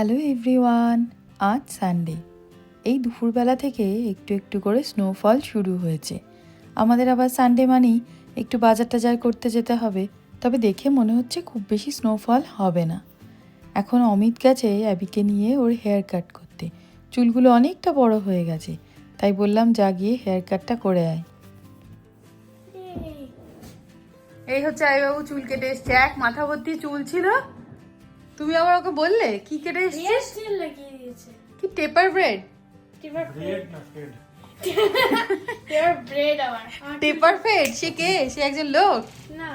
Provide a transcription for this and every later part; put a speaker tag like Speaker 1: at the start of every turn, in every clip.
Speaker 1: Hello everyone, আজ Sunday এই দুপুরবেলা থেকে একটু একটু করে স্নোফল শুরু হয়েছে। আমাদের আবার সানডে মানেই একটু বাজার টাজার করতে যেতে হবে, তবে দেখে মনে হচ্ছে খুব বেশি স্নোফল হবে না। এখন অমিত গেছে অ্যাবিকে নিয়ে ওর হেয়ার কাট করতে। চুলগুলো অনেকটা বড় হয়ে গেছে, তাই বললাম, যা গিয়ে হেয়ার কাটটা করে আয়। এই হচ্ছে আইবাবু চুল কেটে এসছে। এক মাথা ভর্তি চুল ছিল তুমি আবার ওকে বললে? কি কেটে
Speaker 2: লাগিয়ে দিয়েছে।
Speaker 1: কি টেপার ব্রেড
Speaker 2: টিপার
Speaker 3: না ফেড
Speaker 2: টিপার ব্রেড আবার।
Speaker 1: টেপার ফেড সে কে? সে একজন লোক?
Speaker 2: না।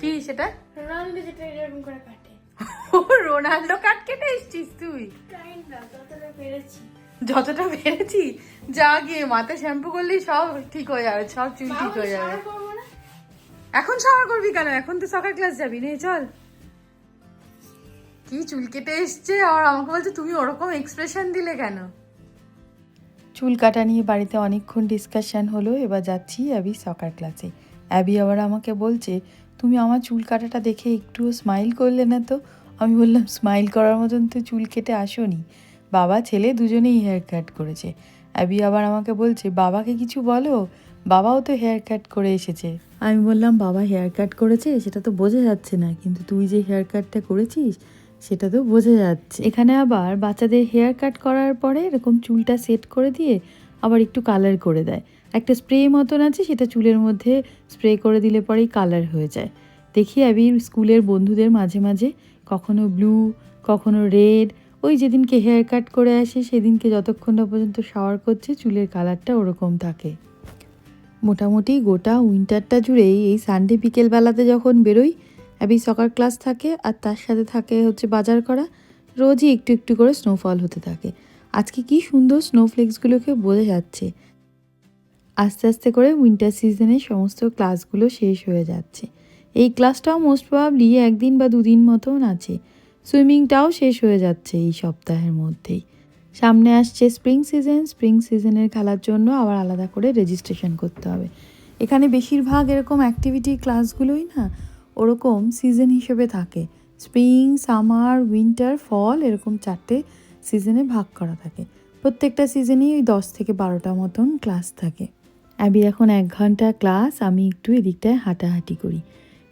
Speaker 1: কি সেটা?
Speaker 2: রোনাল্ডো যেটা এরকম করে কাটে।
Speaker 1: ও রোনাল্ডো কাট কেটে এসছিস তুই?
Speaker 2: যতটা পেরেছি।
Speaker 1: যতটা পেরেছি? যা গিয়ে মাথা শ্যাম্পু করলেই সব ঠিক হয়ে যাবে সব চুল ঠিক হয়ে যাবে।
Speaker 2: শাওয়ার করব না?
Speaker 1: এখন শাওয়ার করবি কেন? এখন তো সকাল ক্লাস যাবি নে চল। কি চুল কেটে এসছে? আর আমাকে বলছে, তুমি ওরকম এক্সপ্রেশন দিলে কেন? চুল কাটা নিয়ে বাড়িতে অনেকক্ষণ ডিসকাশন হলো, এবার যাচ্ছি অ্যাবি সকার ক্লাসে অ্যাবি আবার আমাকে বলছে, তুমি আমার চুল কাটাটা দেখে একটুও স্মাইল করলে না তো? আমি বললাম স্মাইল করার মতন তো চুল কেটে আসোনি। বাবা, ছেলে দুজনেই হেয়ার কাট করেছে। অ্যাবি আবার আমাকে বলছে, বাবাকে কিছু বলো? বাবাও তো হেয়ার কাট করে এসেছে। আমি বললাম, বাবা হেয়ার কাট করেছে? সেটা তো বোঝা যাচ্ছে না। কিন্তু তুই যে হেয়ার কাটটা করেছিস সেটা তো বোঝা যাচ্ছে। এখানে আবার বাচ্চাদের হেয়ার কাট করার পরে এরকম চুলটা সেট করে দিয়ে আবার একটু কালার করে দেয়। একটা স্প্রে মতন আছে, সেটা চুলের মধ্যে স্প্রে করে দিলে পরেই কালার হয়ে যায়। দেখি অ্যাবির স্কুলের বন্ধুদের মাঝে মাঝে কখনো ব্লু কখনো রেড ওই যেদিনকে হেয়ার কাট করে আসে সেদিনকে যতক্ষণ না পর্যন্ত শাওয়ার করছে, চুলের কালারটা ওরকম থাকে। মোটামুটি গোটা উইন্টারটা জুড়েই এই সানডে বিকেলবেলাতে যখন বেরোই অ্যাবি সকার ক্লাস থাকে আর তার সাথে থাকে হচ্ছে বাজার করা। রোজই একটু একটু করে স্নোফল হতে থাকে। আজকে কি সুন্দর স্নোফ্লেক্সগুলোকে বোঝা যাচ্ছে। আস্তে আস্তে করে উইন্টার সিজনে সমস্ত ক্লাসগুলো শেষ হয়ে যাচ্ছে। এই ক্লাসটাও মোস্ট প্রবাবলি একদিন বা দুদিন মতন আছে। সুইমিংটাও শেষ হয়ে যাচ্ছে এই সপ্তাহের মধ্যেই। সামনে আসছে স্প্রিং সিজন স্প্রিং সিজনের খেলার জন্য আবার আলাদা করে রেজিস্ট্রেশন করতে হবে। এখানে বেশিরভাগ এরকম অ্যাক্টিভিটি ক্লাসগুলোই না ওরকম সিজন হিসেবে থাকে। স্প্রিং সামার উইন্টার ফল এরকম চারটে সিজনে ভাগ করা থাকে। প্রত্যেকটা সিজনেই ওই দশ থেকে বারোটা মতন ক্লাস থাকে। অ্যাবির এখন এক ঘণ্টা ক্লাস আমি একটু এদিকটায় হাঁটাহাঁটি করি।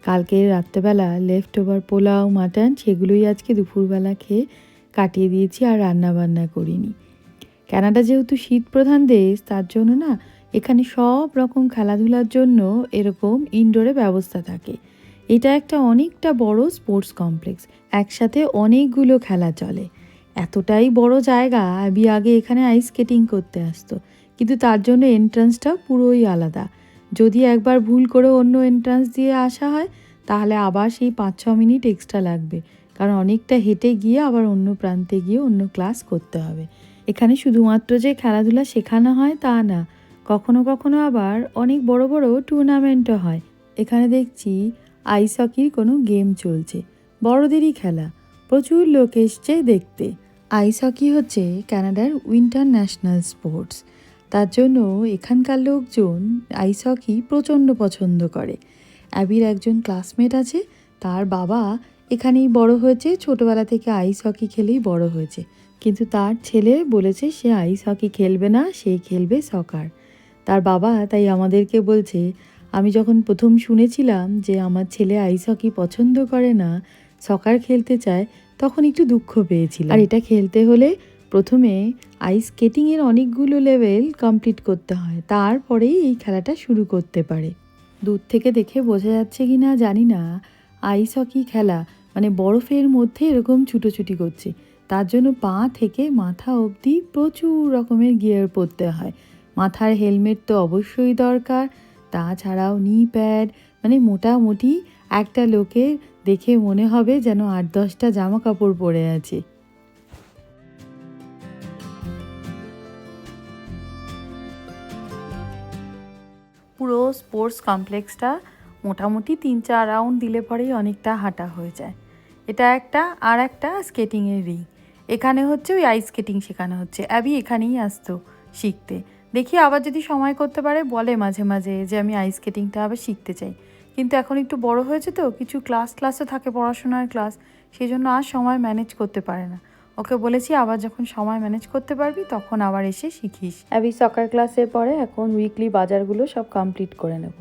Speaker 1: কালকে রাত্রেবেলা লেফট ওভার পোলাও মাটন সেগুলোই আজকে দুপুরবেলা খেয়ে কাটিয়ে দিয়েছি আর রান্না বান্না করিনি। কানাডা যেহেতু শীত প্রধান দেশ, তার জন্য না এখানে সব রকম খেলাধুলার জন্য এরকম ইনডোরে ব্যবস্থা থাকে। এটা একটা অনেকটা বড় স্পোর্টস কমপ্লেক্স, একসাথে অনেকগুলো খেলা চলে। এতটাই বড় জায়গা, আবি আগে এখানে আইস স্কেটিং করতে আসতো। কিন্তু তার জন্য এন্ট্রান্সটা পুরোই আলাদা। যদি একবার ভুল করে অন্য এন্ট্রান্স দিয়ে আসা হয়, তাহলে আবার সেই পাঁচ ছ মিনিট এক্সট্রা লাগবে। কারণ অনেকটা হেঁটে গিয়ে আবার অন্য প্রান্তে গিয়ে অন্য ক্লাস করতে হবে। এখানে শুধুমাত্র যে খেলাধুলা শেখানো হয় তা না, কখনো কখনো আবার অনেক বড় বড় টুর্নামেন্টও হয়। এখানে দেখছি আইস হকির কোনো গেম চলছে। বড়দেরই খেলা। প্রচুর লোক এসছে দেখতে। আইস হকি হচ্ছে কানাডার উইন্টার ন্যাশনাল স্পোর্টস। তার জন্য এখানকার লোকজন আইস হকি প্রচণ্ড পছন্দ করে। অ্যাবির একজন ক্লাসমেট আছে, তার বাবা এখানেই বড় হয়েছে, ছোটবেলা থেকে আইস হকি খেলেই বড় হয়েছে। কিন্তু তার ছেলে বলেছে, সে আইস হকি খেলবে না, সে খেলবে সকার তার বাবা তাই আমাদেরকে বলছে আমি যখন প্রথম শুনেছিলাম যে আমার ছেলে আইস হকি পছন্দ করে না, সকার খেলতে চায়, তখন একটু দুঃখ পেয়েছিলাম। আর এটা খেলতে হলে প্রথমে আইস স্কেটিংয়ের অনেকগুলো লেভেল কমপ্লিট করতে হয়। তারপরেই এই খেলাটা শুরু করতে পারে। দূর থেকে দেখে বোঝা যাচ্ছে কি না জানি না। আইস হকি খেলা মানে বরফের মধ্যে এরকম ছুটোছুটি করছে। তার জন্য পা থেকে মাথা অবধি প্রচুর রকমের গিয়ার পরতে হয়। মাথার হেলমেট তো অবশ্যই দরকার। তাছাড়াও নি প্যাড মানে মোটামুটি একটা লোকের দেখে মনে হবে যেন আট দশটা জামা কাপড় পরে আছে। পুরো স্পোর্টস কমপ্লেক্সটা মোটামুটি তিন চার রাউন্ড দিলে পরেই অনেকটা হাঁটা হয়ে যায়। এটা একটা, আর একটা স্কেটিংয়ের রিং এখানে হচ্ছে ওই আইস স্কেটিং শেখানো হচ্ছে। অ্যাবি এখানেই আসতো শিখতে। দেখি আবার যদি সময় করতে পারে, বলে মাঝে মাঝে যে আমি আইস স্কেটিংটা আবার শিখতে চাই। কিন্তু এখন একটু বড় হয়েছে তো, কিছু ক্লাস ক্লাসও থাকে পড়াশোনার ক্লাস সেই জন্য আর সময় ম্যানেজ করতে পারে না। ওকে বলেছি, আবার যখন সময় ম্যানেজ করতে পারবি, তখন আবার এসে শিখিস। অ্যাবি সকার ক্লাসের পরে এখন উইকলি বাজারগুলো সব কমপ্লিট করে নেব।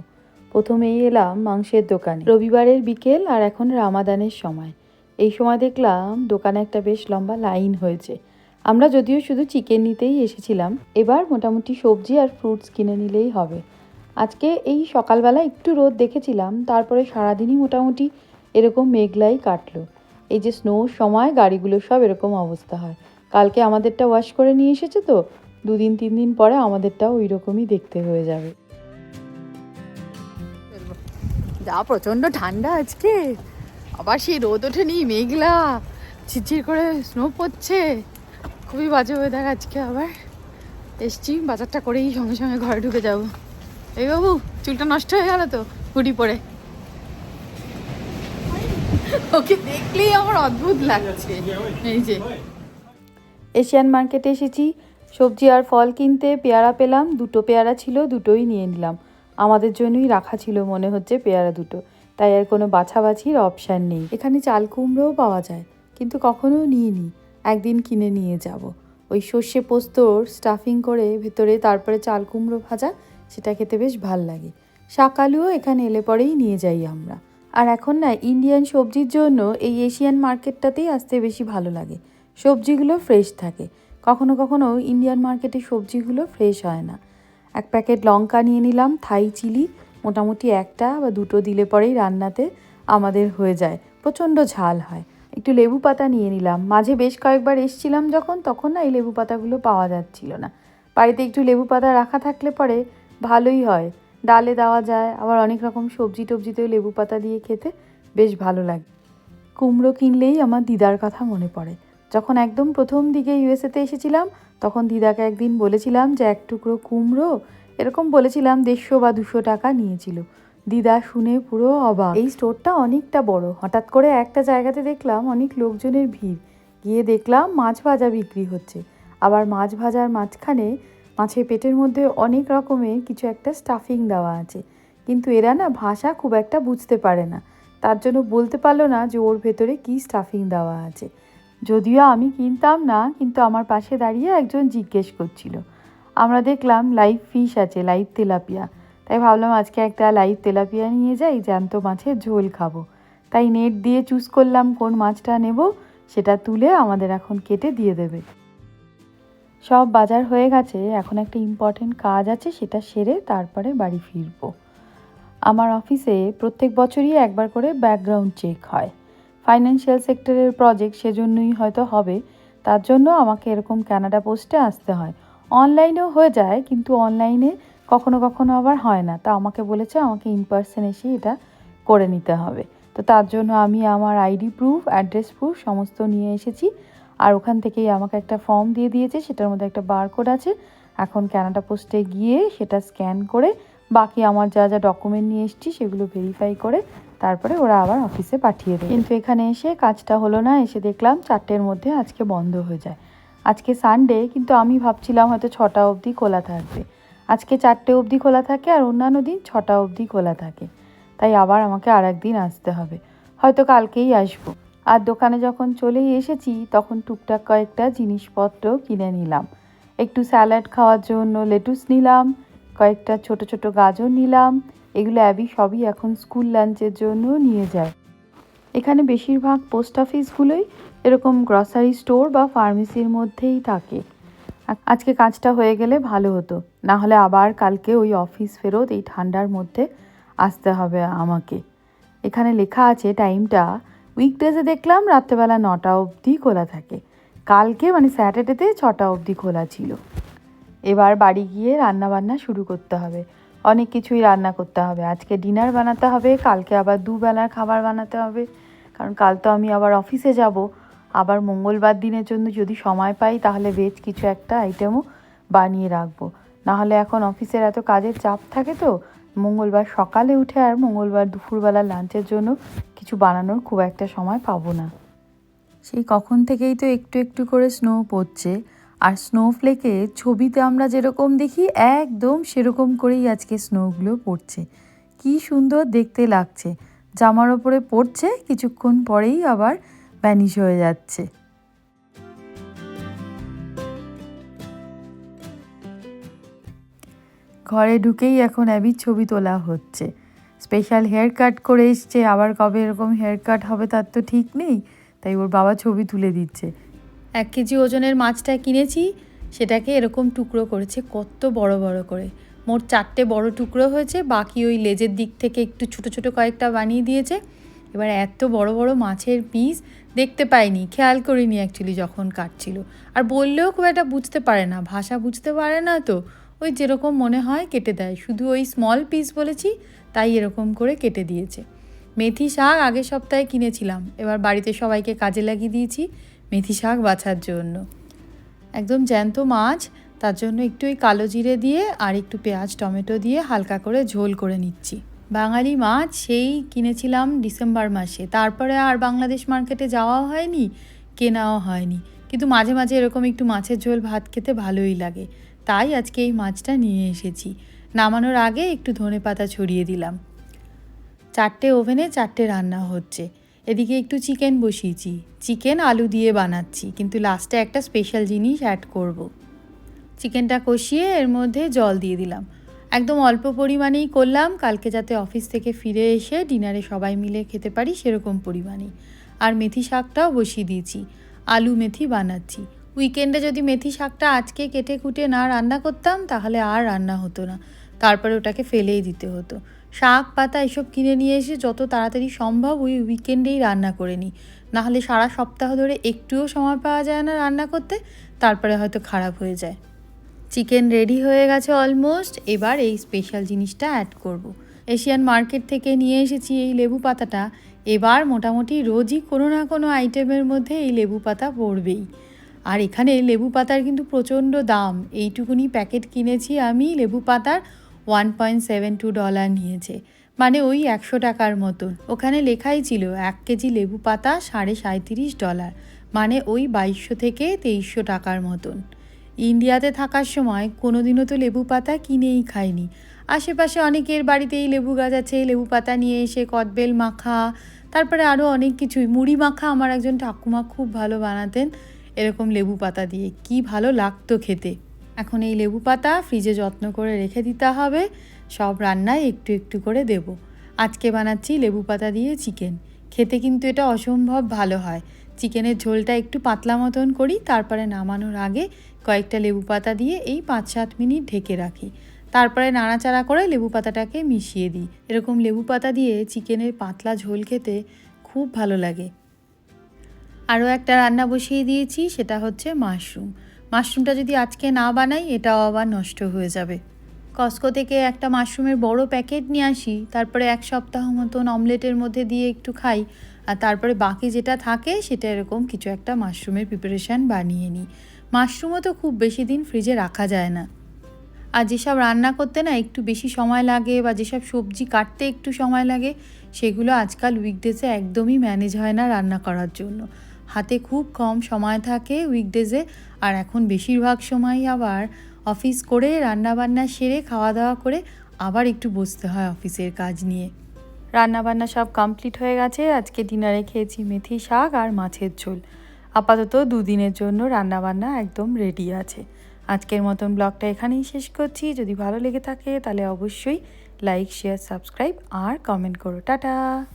Speaker 1: প্রথমেই এলাম মাংসের দোকানে। রবিবারের বিকেল আর এখন রামাদানের সময়। এই সময় দেখলাম দোকানে একটা বেশ লম্বা লাইন হয়েছে। আমরা যদিও শুধু চিকেন নিতেই এসেছিলাম, এবার মোটামুটি সবজি আর ফ্রুটস কিনে নিলেই হবে। আজকে এই সকালবেলা একটু রোদ দেখেছিলাম, তারপরে সারাদিনই মোটামুটি এরকম মেঘলাই কাটলো। এই যে স্নোর সময় গাড়িগুলো সব এরকম অবস্থা হয়। কালকে আমাদেরটা ওয়াশ করে নিয়ে এসেছে তো, দুদিন তিন দিন পরে আমাদেরটাও ওই রকমই দেখতে হয়ে যাবে। যা প্রচণ্ড ঠান্ডা আজকে। আবার সেই রোদ ওঠেনি, মেঘলা। ঝিরঝির করে স্নো পড়ছে। খুবই বাজে ওয়েদার আজকে আবার। এসছি, বাজারটা করেই সঙ্গে সঙ্গে ঘরে ঢুকে যাব। এই বাবু, চুলটা নষ্ট হয়ে গেল তো, হুডি পরে। ওকে দেখলেই আমার অদ্ভুত লাগছে। এই যে। এশিয়ান মার্কেটে এসেছি, সবজি আর ফল কিনতে পেয়ারা পেলাম, দুটো পেয়ারা ছিল, দুটোই নিয়ে নিলাম। আমাদের জন্যই রাখা ছিল মনে হচ্ছে পেয়ারা দুটো, তাই আর কোনো বাছাবাছির অপশান নেই। এখানে চাল কুমড়োও পাওয়া যায়, কিন্তু কখনো নিইনি। একদিন কিনে নিয়ে যাব। ওই সর্ষে পোস্তর স্টাফিং করে ভেতরে তারপরে চাল কুমড়ো ভাজা, সেটা খেতে বেশ ভালো লাগে। শাকালুও এখানে এলে পরেই নিয়ে যাই আমরা। আর এখন না ইন্ডিয়ান সবজির জন্য এই এশিয়ান মার্কেটটাতেই আসতে বেশি ভালো লাগে। সবজিগুলো ফ্রেশ থাকে। কখনো কখনো ইন্ডিয়ান মার্কেটে সবজিগুলো ফ্রেশ হয় না। এক প্যাকেট লঙ্কা নিয়ে নিলাম থাই চিলি মোটামুটি একটা বা দুটো দিলে পরেই রান্নাতে আমাদের হয়ে যায়। প্রচণ্ড ঝাল হয়। একটু লেবু পাতা নিয়ে নিলাম। মাঝে বেশ কয়েকবার এসছিলাম যখন, তখন না এই লেবু পাতাগুলো পাওয়া যাচ্ছিল না। বাড়িতে একটু লেবু পাতা রাখা থাকলে পরে ভালোই হয়। ডালে দেওয়া যায়, আবার অনেক রকম সবজি টবজিতেও লেবু পাতা দিয়ে খেতে বেশ ভালো লাগে। কুমড়ো কিনলেই আমার দিদার কথা মনে পড়ে। যখন একদম প্রথম দিকে ইউএসএতে এসেছিলাম, তখন দিদাকে একদিন বলেছিলাম যে, এক টুকরো কুমড়ো। এরকম বলেছিলাম দেড়শো বা দুশো টাকা নিয়েছিল। দিদা শুনে পুরো অবাক। এই স্টোরটা অনেকটা বড়। হঠাৎ করে একটা জায়গাতে দেখলাম অনেক লোকজনের ভিড়। গিয়ে দেখলাম মাছ ভাজা বিক্রি হচ্ছে। আবার মাছ ভাজার মাঝখানে মাছের পেটের মধ্যে অনেক রকমের কিছু একটা স্টাফিং দেওয়া আছে। কিন্তু এরা না ভাষা খুব একটা বুঝতে পারে না। তার জন্য বলতে পারল না যে ওর ভেতরে কী স্টাফিং দেওয়া আছে। যদিও আমি কিনতাম না, কিন্তু আমার পাশে দাঁড়িয়ে একজন জিজ্ঞেস করছিল। আমরা দেখলাম লাইভ ফিশ আছে লাইভ তেলাপিয়া। তাই ভাবলাম আজকে একটা লাইভ তেলাপিয়া নিয়ে যাই, জ্যান্ত মাছের ঝোল খাব। তাই নেট দিয়ে চুজ করলাম কোন মাছটা নেব, সেটা তুলে আমাদের এখন কেটে দিয়ে দেবে। সব বাজার হয়ে গেছে, এখন একটা ইম্পর্টেন্ট কাজ আছে, সেটা সেরে তারপরে বাড়ি ফিরবো। আমার অফিসে প্রত্যেক বছরই একবার করে ব্যাকগ্রাউন্ড চেক হয়। ফাইন্যান্সিয়াল সেক্টরের প্রজেক্ট সেজন্যই হয়তো হবে, তার জন্য আমাকে এরকম ক্যানাডা পোস্টে আসতে হয়। অনলাইনেও হয়ে যায়, কিন্তু অনলাইনে কখনো কখনো আবার হয় না। তা আমাকে বলেছে, আমাকে ইন পার্সন এসে এটা করে নিতে হবে। তো তার জন্য আমি আমার আইডি প্রুফ অ্যাড্রেস প্রুফ সমস্ত নিয়ে এসেছি। আর ওখান থেকেই আমাকে একটা ফর্ম দিয়ে দিয়েছে, সেটার মধ্যে একটা বারকোড আছে। এখন ক্যানাডা পোস্টে গিয়ে সেটা স্ক্যান করে বাকি আমার যা যা ডকুমেন্ট নিয়ে এসেছি সেগুলো ভেরিফাই করে তারপরে ওরা আবার অফিসে পাঠিয়ে দেয় কিন্তু এখানে এসে কাজটা হলো না, এসে দেখলাম চারটের মধ্যে আজকে বন্ধ হয়ে যায়। আজকে সানডে কিন্তু আমি ভাবছিলাম হয়তো ছটা অবধি খোলা থাকবে। আজকে চারটে অবধি খোলা থাকে আর অন্যান্য দিন ছটা অবধি খোলা থাকে। তাই আবার আমাকে আর একদিন আসতে হবে। হয়তো কালকেই আসব। আর দোকানে যখন চলেই এসেছি, তখন টুকটাক কয়েকটা জিনিসপত্র কিনে নিলাম। একটু স্যালাড খাওয়ার জন্য লেটুস নিলাম, কয়েকটা ছোট ছোট গাজর নিলাম, এগুলো অ্যাবি সবই এখন স্কুল লাঞ্চের জন্য নিয়ে যায়। এখানে বেশিরভাগ পোস্ট অফিসগুলোই এরকম গ্রসারি স্টোর বা ফার্মেসির মধ্যেই থাকে। আজকে কাজটা হয়ে গেলে ভালো হতো। না হলে আবার কালকে ওই অফিস ফেরত এই ঠান্ডার মধ্যে আসতে হবে আমাকে। এখানে লেখা আছে টাইমটা, উইকডেজে দেখলাম রাত্রেবেলা নটা অবধি খোলা থাকে। কালকে মানে স্যাটারডেতে ছটা অবধি খোলা ছিল। এবার বাড়ি গিয়ে রান্না বান্না শুরু করতে হবে। অনেক কিছুই রান্না করতে হবে। আজকে ডিনার বানাতে হবে, কালকে আবার দুবেলার খাবার বানাতে হবে। কারণ কাল তো আমি আবার অফিসে যাব। আবার মঙ্গলবার দিনের জন্য যদি সময় পাই, তাহলে ভেজ কিছু একটা আইটেমও বানিয়ে রাখব। নাহলে এখন অফিসের এত কাজের চাপ থাকে তো, মঙ্গলবার সকালে উঠে আর মঙ্গলবার দুপুরবেলা লাঞ্চের জন্য কিছু বানানোর খুব একটা সময় পাবো না। সেই কখন থেকেই তো একটু একটু করে স্নো পড়ছে। আর স্নোফ্লেকে ছবিতে আমরা যেরকম দেখি, একদম সেরকম করেই আজকে স্নোগুলো পড়ছে। কি সুন্দর দেখতে লাগছে। জামার ওপরে পড়ছে, কিছুক্ষণ পরেই আবার ভ্যানিশ হয়ে যাচ্ছে। ঘরে ঢুকেই এখন অ্যাবির ছবি তোলা হচ্ছে। স্পেশাল হেয়ার কাট করে এসছে, আবার কবে এরকম হেয়ার কাট হবে তার তো ঠিক নেই, তাই ওর বাবা ছবি তুলে দিচ্ছে। এক কেজি ওজনের মাছটা কিনেছি, সেটাকে এরকম টুকরো করেছে, কত বড় বড় করে। মোট চারটে বড় টুকরো হয়েছে, বাকি ওই লেজের দিক থেকে একটু ছোট ছোট কয়েকটা বানিয়ে দিয়েছে। এবার এত বড় বড় মাছের পিস দেখতে পাইনি, খেয়াল করিনি অ্যাকচুয়ালি যখন কাটছিল। আর বললেও খুব একটা বুঝতে পারে না, ভাষা বুঝতে পারে না তো, ওই যেরকম মনে হয় কেটে দেয়। শুধু ওই স্মল পিস বলেছি, তাই এরকম করে কেটে দিয়েছে। মেথি শাক আগের সপ্তাহে কিনেছিলাম, এবার বাড়িতে সবাইকে কাজে লাগিয়ে দিয়েছি মেথি শাক বাছার জন্য। একদম জ্যান্ত মাছ, তার জন্য একটু ওই কালো জিরে দিয়ে আর একটু পেঁয়াজ, টমেটো দিয়ে হালকা করে ঝোল করে নিচ্ছি। বাঙালি মাছ সেই কিনেছিলাম ডিসেম্বর মাসে। তারপরে আর বাংলাদেশ মার্কেটে যাওয়াও হয়নি, কেনাও হয়নি। কিন্তু মাঝে মাঝে এরকম একটু মাছের ঝোল ভাত খেতে ভালোই লাগে। তাই আজকে এই মাছটা নিয়ে এসেছি। নামানোর আগে একটু ধনে পাতা ছড়িয়ে দিলাম। চারটে ওভেনে চারটে রান্না হচ্ছে। এদিকে একটু চিকেন বসিয়েছি। চিকেন আলু দিয়ে বানাচ্ছি, কিন্তু লাস্টে একটা স্পেশাল জিনিস অ্যাড করব। চিকেনটা কষিয়ে এর মধ্যে জল দিয়ে দিলাম। একদম অল্প পরিমাণেই করলাম। কালকে যাতে অফিস থেকে ফিরে এসে ডিনারে সবাই মিলে খেতে পারি সেরকম পরিমাণেই আর মেথি শাকটাও বসিয়ে দিয়েছি। আলু মেথি বানাচ্ছি। উইকেন্ডে যদি মেথি শাকটা আজকে কেটে কুটে না রান্না করতাম, তাহলে আর রান্না হতো না। তারপরে ওটাকে ফেলেই দিতে হতো। শাক, পাতা এসব কিনে নিয়ে এসে যত তাড়াতাড়ি সম্ভব ওই উইকেন্ডেই রান্না করে নিই। নাহলে সারা সপ্তাহ ধরে একটুও সময় পাওয়া যায় না রান্না করতে। তারপরে হয়তো খারাপ হয়ে যায়। চিকেন রেডি হয়ে গেছে অলমোস্ট এবার এই স্পেশাল জিনিসটা অ্যাড করব। এশিয়ান মার্কেট থেকে নিয়ে এসেছি এই লেবু পাতাটা। এবার মোটামুটি রোজই কোনো না কোনো আইটেমের মধ্যে এই লেবু পাতা পড়বেই। আর এখানে লেবু পাতার কিন্তু প্রচণ্ড দাম। এইটুকুনি প্যাকেট কিনেছি আমি। লেবু পাতার one point seven two dollar নিয়েছে। মানে ওই একশো টাকার মতন। ওখানে লেখাই ছিল এক কেজি লেবু পাতা সাড়ে সাঁত্রিশ ডলার মানে ওই বাইশশো থেকে তেইশশো টাকার মতন। ইন্ডিয়াতে থাকার সময় কোনোদিনও তো লেবু পাতা কিনেই খাইনি আশেপাশে অনেকের বাড়িতেই লেবু গাছ আছে, লেবু পাতা নিয়ে এসে কদবেল মাখা, তারপরে আরও অনেক কিছুই। মুড়ি মাখা আমার একজন ঠাকুমা খুব ভালো বানাতেন, এরকম লেবু পাতা দিয়ে। কি ভালো লাগতো খেতে। এখন এই লেবু পাতা ফ্রিজে যত্ন করে রেখে দিতে হবে, সব রান্নায় একটু একটু করে দেব। আজকে বানাচ্ছি লেবু পাতা দিয়ে চিকেন। খেতে কিন্তু এটা অসম্ভব ভালো হয়। চিকেনের ঝোলটা একটু পাতলা মতন করি, তারপরে নামানোর আগে কয়েকটা লেবু পাতা দিয়ে এই পাঁচ সাত মিনিট ঢেকে রাখি। তারপরে নাড়াচাড়া করে লেবু পাতাটাকে মিশিয়ে দিই। এরকম লেবু পাতা দিয়ে চিকেনের পাতলা ঝোল খেতে খুব ভালো লাগে। আরও একটা রান্না বসিয়ে দিয়েছি, সেটা হচ্ছে মাশরুম। মাশরুমটা যদি আজকে না বানাই, এটাও আবার নষ্ট হয়ে যাবে। কস্কো থেকে একটা মাশরুমের বড় প্যাকেট নিয়ে আসি, তারপরে এক সপ্তাহ মতন অমলেটের মধ্যে দিয়ে একটু খাই, আর তারপরে বাকি যেটা থাকে, সেটা এরকম কিছু একটা মাশরুমের প্রিপারেশান বানিয়ে নিই। মাশরুমও তো খুব বেশি দিন ফ্রিজে রাখা যায় না। আর যেসব রান্না করতে না একটু বেশি সময় লাগে বা যেসব সবজি কাটতে একটু সময় লাগে, সেগুলো আজকাল উইকডেজে একদমই ম্যানেজ হয় না রান্না করার জন্য। হাতে খুব কম সময় থাকে উইকডেজে আর এখন বেশিরভাগ সময়ই আবার অফিস করে রান্নাবান্না সেরে খাওয়া দাওয়া করে আবার একটু বসতে হয় অফিসের কাজ নিয়ে। রান্নাবান্না সব কমপ্লিট হয়ে গেছে, আজকে ডিনারে খেয়েছি মেথি শাক আর মাছের ঝোল। আপাতত দুদিনের জন্য রান্নাবান্না একদম রেডি আছে। আজকের মতন ব্লগটা এখানেই শেষ করছি। যদি ভালো লেগে থাকে তাহলে অবশ্যই লাইক শেয়ার সাবস্ক্রাইব আর কমেন্ট করো। টাটা!